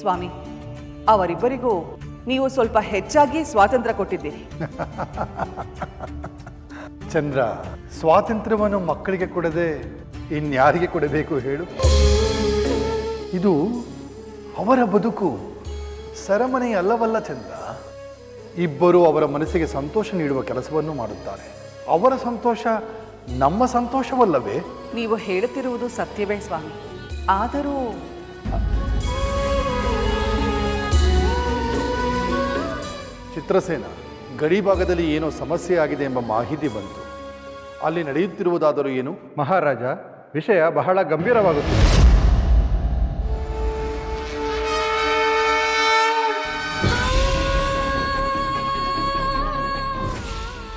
ಸ್ವಾಮಿ ಅವರಿಬ್ಬರಿಗೂ ನೀವು ಸ್ವಲ್ಪ ಹೆಚ್ಚಾಗಿ ಸ್ವಾತಂತ್ರ್ಯ ಕೊಟ್ಟಿದ್ದೀರಿ. ಚಂದ್ರ ಸ್ವಾತಂತ್ರ್ಯವನ್ನು ಮಕ್ಕಳಿಗೆ ಕೊಡದೆ ಇನ್ಯಾರಿಗೆ ಕೊಡಬೇಕು ಹೇಳು? ಇದು ಅವರ ಬದುಕು ಸರಮನೆ ಅಲ್ಲವಲ್ಲ ಚಂದ್ರ? ಇಬ್ಬರು ಅವರ ಮನಸ್ಸಿಗೆ ಸಂತೋಷ ನೀಡುವ ಕೆಲಸವನ್ನು ಮಾಡುತ್ತಾರೆ. ಅವರ ಸಂತೋಷ ನಮ್ಮ ಸಂತೋಷವಲ್ಲವೇ? ನೀವು ಹೇಳುತ್ತಿರುವುದು ಸತ್ಯವೇ ಸ್ವಾಮಿ. ಆದರೂ ಚಿತ್ರಸೇನ ಗಡಿ ಭಾಗದಲ್ಲಿ ಏನೋ ಸಮಸ್ಯೆ ಆಗಿದೆ ಎಂಬ ಮಾಹಿತಿ ಬಂತು. ಅಲ್ಲಿ ನಡೆಯುತ್ತಿರುವುದಾದರೂ ಏನು? ಮಹಾರಾಜ, ವಿಷಯ ಬಹಳ ಗಂಭೀರವಾಗುತ್ತಿದೆ.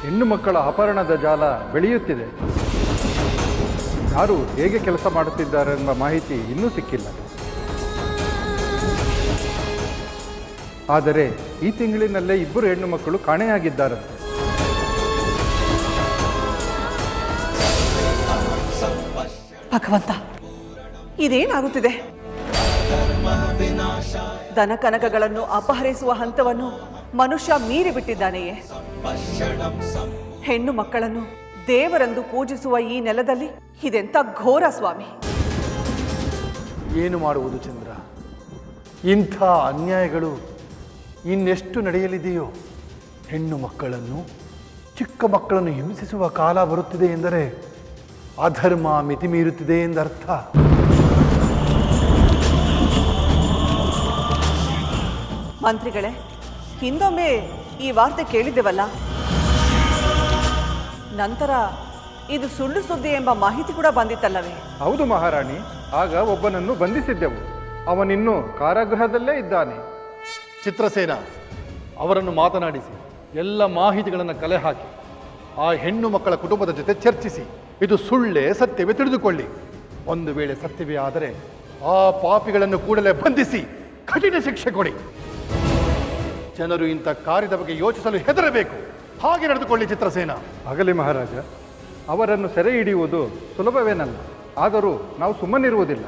ಹೆಣ್ಣು ಮಕ್ಕಳ ಅಪಹರಣದ ಜಾಲ ಬೆಳೆಯುತ್ತಿದೆ. ಯಾರು ಹೇಗೆ ಕೆಲಸ ಮಾಡುತ್ತಿದ್ದಾರೆ ಎಂಬ ಮಾಹಿತಿ ಇನ್ನೂ ಸಿಕ್ಕಿಲ್ಲ. ಆದರೆ ಈ ತಿಂಗಳಿನಲ್ಲೇ ಇಬ್ಬರು ಹೆಣ್ಣು ಮಕ್ಕಳು ಕಾಣೆಯಾಗಿದ್ದಾರಂತೆ ಭಗವಂತ ಇದೇನಾಗುತ್ತಿದೆ? ದನ ಕನಕಗಳನ್ನು ಅಪಹರಿಸುವ ಹಂತವನ್ನು ಮನುಷ್ಯ ಮೀರಿ ಬಿಟ್ಟಿದ್ದಾನೆಯೇ ಹೆಣ್ಣು ಮಕ್ಕಳನ್ನು ದೇವರೆಂದು ಪೂಜಿಸುವ ಈ ನೆಲದಲ್ಲಿ ಇದೆಂತ ಘೋರ ಸ್ವಾಮಿ? ಏನು ಮಾಡುವುದು ಚಂದ್ರ? ಇಂಥ ಅನ್ಯಾಯಗಳು ಇನ್ನೆಷ್ಟು ನಡೆಯಲಿದೆಯೋ ಹೆಣ್ಣು ಮಕ್ಕಳನ್ನು ಚಿಕ್ಕ ಮಕ್ಕಳನ್ನು ಹಿಂಸಿಸುವ ಕಾಲ ಬರುತ್ತಿದೆ ಎಂದರೆ ಅಧರ್ಮ ಮಿತಿ ಮೀರುತ್ತಿದೆ ಎಂದರ್ಥ. ಮಂತ್ರಿಗಳೇ ಹಿಂದೊಮ್ಮೆ ಈ ವಾರ್ತೆ ಕೇಳಿದ್ದೆವಲ್ಲ? ನಂತರ ಇದು ಸುಳ್ಳು ಸುದ್ದಿ ಎಂಬ ಮಾಹಿತಿ ಕೂಡ ಬಂದಿತ್ತಲ್ಲವೇ? ಹೌದು ಮಹಾರಾಣಿ ಆಗ ಒಬ್ಬನನ್ನು ಬಂಧಿಸಿದ್ದೆವು. ಅವನಿನ್ನೂ ಕಾರಾಗೃಹದಲ್ಲೇ ಇದ್ದಾನೆ. ಚಿತ್ರಸೇನ, ಅವರನ್ನು ಮಾತನಾಡಿಸಿ, ಎಲ್ಲ ಮಾಹಿತಿಗಳನ್ನು ಕಲೆ ಹಾಕಿ, ಆ ಹೆಣ್ಣು ಮಕ್ಕಳ ಕುಟುಂಬದ ಜೊತೆ ಚರ್ಚಿಸಿ. ಇದು ಸುಳ್ಳೇ, ಸತ್ಯವೇ ತಿಳಿದುಕೊಳ್ಳಿ. ಒಂದು ವೇಳೆ ಸತ್ಯವೇ ಆದರೆ, ಆ ಪಾಪಿಗಳನ್ನು ಕೂಡಲೇ ಬಂಧಿಸಿ ಕಠಿಣ ಶಿಕ್ಷೆ ಕೊಡಿ. ಜನರು ಇಂಥ ಕಾರ್ಯದ ಬಗ್ಗೆ ಯೋಚಿಸಲು ಹೆದರಬೇಕು. ಹಾಗೆ ನಡೆದುಕೊಳ್ಳಿ ಚಿತ್ರಸೇನ. ಆಗಲಿ ಮಹಾರಾಜ, ಅವರನ್ನು ಸೆರೆ ಹಿಡಿಯುವುದು ಸುಲಭವೇನಲ್ಲ. ಆದರೂ ನಾವು ಸುಮ್ಮನಿರುವುದಿಲ್ಲ.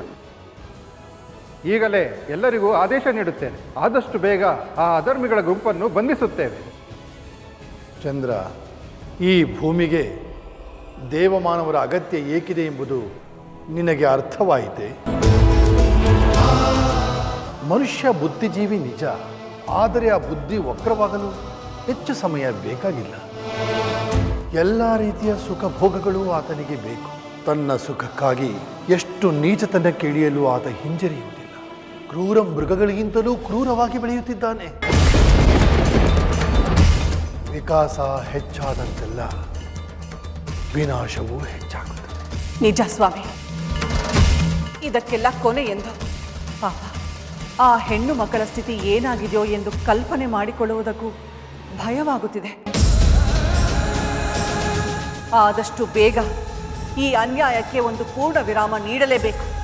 ಈಗಲೇ ಎಲ್ಲರಿಗೂ ಆದೇಶ ನೀಡುತ್ತೇನೆ. ಆದಷ್ಟು ಬೇಗ ಆ ಅಧರ್ಮಿಗಳ ಗುಂಪನ್ನು ಬಂಧಿಸುತ್ತೇವೆ. ಚಂದ್ರ, ಈ ಭೂಮಿಗೆ ದೇವಮಾನವರ ಅಗತ್ಯ ಏಕಿದೆ ಎಂಬುದು ನಿನಗೆ ಅರ್ಥವಾಯಿತೆ? ಮನುಷ್ಯ ಬುದ್ಧಿಜೀವಿ ನಿಜ, ಆದರೆ ಆ ಬುದ್ಧಿ ವಕ್ರವಾಗಲು ಹೆಚ್ಚು ಸಮಯ ಬೇಕಾಗಿಲ್ಲ. ಎಲ್ಲ ರೀತಿಯ ಸುಖ ಭೋಗಗಳು ಆತನಿಗೆ ಬೇಕು. ತನ್ನ ಸುಖಕ್ಕಾಗಿ ಎಷ್ಟು ನೀಚತನಕ್ಕೆ ಇಳಿಯಲು ಆತ ಹಿಂಜರಿಯುವುದಿಲ್ಲ. ಕ್ರೂರ ಮೃಗಗಳಿಗಿಂತಲೂ ಕ್ರೂರವಾಗಿ ಬೆಳೆಯುತ್ತಿದ್ದಾನೆ. ವಿಕಾಸ ಹೆಚ್ಚಾದಂತೆಲ್ಲ ವಿನಾಶವೂ ಹೆಚ್ಚಾಗುತ್ತದೆ. ನಿಜ ಸ್ವಾಮಿ. ಇದಕ್ಕೆಲ್ಲ ಕೊನೆ ಎಂದು. ಪಾಪ, ಆ ಹೆಣ್ಣು ಮಕ್ಕಳ ಸ್ಥಿತಿ ಏನಾಗಿದೆಯೋ ಎಂದು ಕಲ್ಪನೆ ಮಾಡಿಕೊಳ್ಳುವುದಕ್ಕೂ ಭಯವಾಗುತ್ತಿದೆ. ಆದಷ್ಟು ಬೇಗ ಈ ಅನ್ಯಾಯಕ್ಕೆ ಒಂದು ಪೂರ್ಣ ವಿರಾಮ ನೀಡಲೇಬೇಕು.